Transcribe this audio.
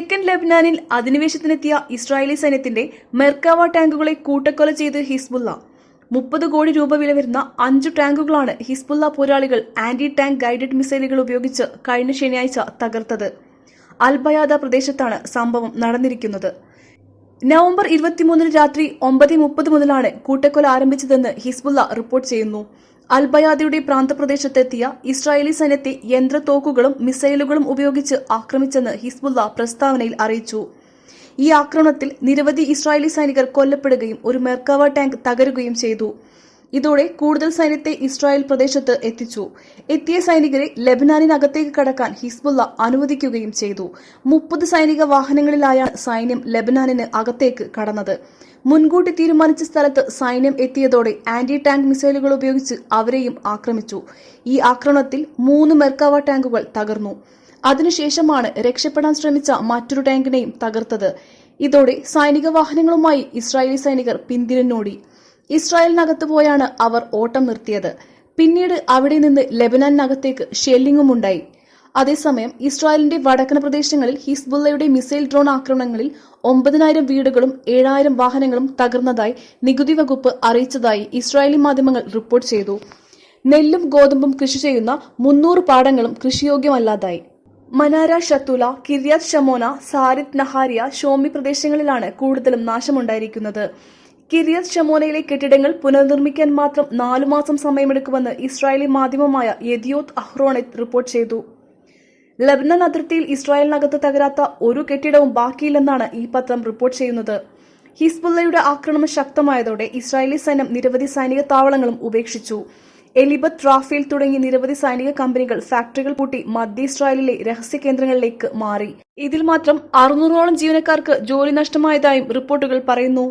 തെക്കൻ ലബ്നാനിൽ അധിനിവേശത്തിനെത്തിയ ഇസ്രായേലി സൈന്യത്തിന്റെ മെർക്കാവ ടാങ്കുകളെ കൂട്ടക്കൊല ചെയ്ത് ഹിസ്ബുള്ള. മുപ്പത് കോടി രൂപ വില വരുന്ന അഞ്ചു ടാങ്കുകളാണ് ഹിസ്ബുള്ള പോരാളികൾ ആന്റി ടാങ്ക് ഗൈഡഡ് മിസൈലുകൾ ഉപയോഗിച്ച് കഴിഞ്ഞ ശനിയാഴ്ച തകർത്തത്. അൽബയാദ പ്രദേശത്താണ് സംഭവം നടന്നിരിക്കുന്നത്. നവംബർ ഇരുപത്തിമൂന്നിന് രാത്രി ഒമ്പത് മുപ്പത് മുതലാണ് കൂട്ടക്കൊല ആരംഭിച്ചതെന്ന് ഹിസ്ബുള്ള റിപ്പോർട്ട് ചെയ്യുന്നു. അൽബയാദയുടെ പ്രാന്തപ്രദേശത്തെത്തിയ ഇസ്രായേലി സൈന്യത്തെ യന്ത്രത്തോക്കുകളും മിസൈലുകളും ഉപയോഗിച്ച് ആക്രമിച്ചെന്ന് ഹിസ്ബുല്ല പ്രസ്താവനയിൽ അറിയിച്ചു. ഈ ആക്രമണത്തിൽ നിരവധി ഇസ്രായേലി സൈനികർ കൊല്ലപ്പെടുകയും ഒരു മെർക്കാവ ടാങ്ക് തകരുകയും ചെയ്തു. ഇതോടെ കൂടുതൽ സൈന്യത്തെ ഇസ്രായേൽ പ്രദേശത്ത് എത്തിച്ചു. എത്തിയ സൈനികരെ ലബനാനിനകത്തേക്ക് കടക്കാൻ ഹിസ്ബുള്ള അനുവദിക്കുകയും ചെയ്തു. മുപ്പത് സൈനിക വാഹനങ്ങളിലായാണ് സൈന്യം ലബനാനിന് അകത്തേക്ക് കടന്നത്. മുൻകൂട്ടി തീരുമാനിച്ച സ്ഥലത്ത് സൈന്യം എത്തിയതോടെ ആന്റി ടാങ്ക് മിസൈലുകൾ ഉപയോഗിച്ച് അവരെയും ആക്രമിച്ചു. ഈ ആക്രമണത്തിൽ മൂന്ന് മെർക്കാവ ടാങ്കുകൾ തകർന്നു. അതിനുശേഷമാണ് രക്ഷപ്പെടാൻ ശ്രമിച്ച മറ്റൊരു ടാങ്കിനെയും തകർത്തത്. ഇതോടെ സൈനിക വാഹനങ്ങളുമായി ഇസ്രായേലി സൈനികർ പിന്തിരിഞ്ഞോടി. ഇസ്രായേലിനകത്ത് പോയാണ് അവർ ഓട്ടം നിർത്തിയത്. പിന്നീട് അവിടെ നിന്ന് ലെബനാനിനകത്തേക്ക് ഷെല്ലിംഗും ഉണ്ടായി അതേസമയം ഇസ്രായേലിന്റെ വടക്കൻ പ്രദേശങ്ങളിൽ ഹിസ്ബുള്ളയുടെ മിസൈൽ ഡ്രോൺ ആക്രമണങ്ങളിൽ ഒമ്പതിനായിരം വീടുകളും ഏഴായിരം വാഹനങ്ങളും തകർന്നതായി നികുതി വകുപ്പ് അറിയിച്ചതായി ഇസ്രായേലി മാധ്യമങ്ങൾ റിപ്പോർട്ട് ചെയ്തു. നെല്ലും ഗോതമ്പും കൃഷി ചെയ്യുന്ന മുന്നൂറ് പാടങ്ങളും കൃഷിയോഗ്യമല്ലാതായി. മനാര ഷത്തുല കിര്യാത് ഷമോന സാരിത് നഹാരിയ ഷോമി പ്രദേശങ്ങളിലാണ് കൂടുതലും നാശമുണ്ടായിരിക്കുന്നത്. കിരിയത് ഷമോനയിലെ കെട്ടിടങ്ങൾ പുനർനിർമ്മിക്കാൻ മാത്രം നാലു മാസം സമയമെടുക്കുമെന്ന് ഇസ്രായേലി മാധ്യമമായ യദിയോത് അഹ്റോണെത്ത് റിപ്പോർട്ട് ചെയ്തു. ലബ്നൻ അതിർത്തിയിൽ ഇസ്രായേലിനകത്ത് തകരാത്ത ഒരു കെട്ടിടവും ബാക്കിയില്ലെന്നാണ് ഈ പത്രം റിപ്പോർട്ട് ചെയ്യുന്നത്. ഹിസ്ബുള്ളയുടെ ആക്രമണം ശക്തമായതോടെ ഇസ്രായേലി സൈന്യം നിരവധി സൈനിക താവളങ്ങളും ഉപേക്ഷിച്ചു. എലിബത്ത് റാഫേൽ തുടങ്ങി നിരവധി സൈനിക കമ്പനികൾ ഫാക്ടറികൾ പൂട്ടി മധ്യ ഇസ്രായേലിലെ രഹസ്യ കേന്ദ്രങ്ങളിലേക്ക് മാറി. ഇതിൽ മാത്രം അറുന്നൂറോളം ജീവനക്കാർക്ക് ജോലി നഷ്ടമായതായും റിപ്പോർട്ടുകൾ പറയുന്നു.